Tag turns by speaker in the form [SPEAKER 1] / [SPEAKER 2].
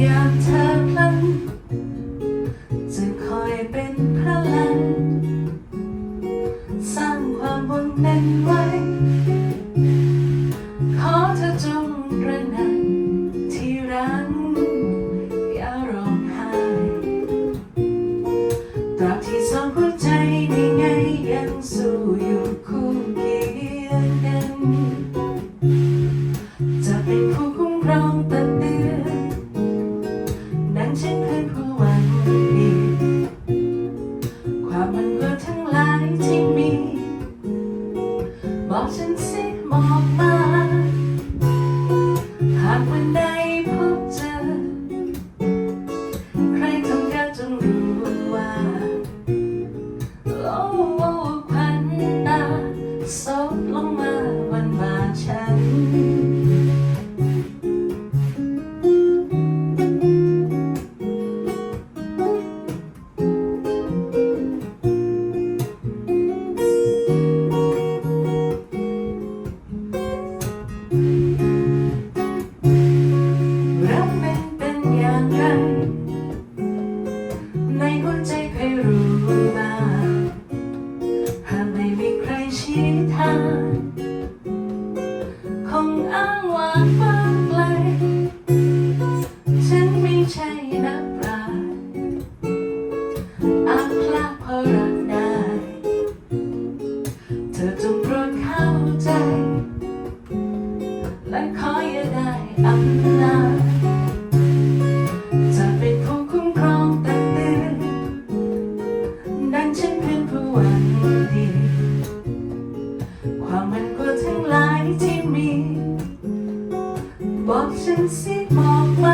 [SPEAKER 1] อยากเธอพลันจะคอยเป็น Watching see my mind. กัน ในหัวใจเคยรู้มาหากไม่มีใครชี้ทางคงอ้างว่าฟ้าไกล ฉันไม่ใช่นักปราชอาจพลาพราะรัดเธอจงโปดเข้าใจ และขออย่าได้อำ วามมันก็ทั้งหลายที่มี บอกฉันสิบอกมา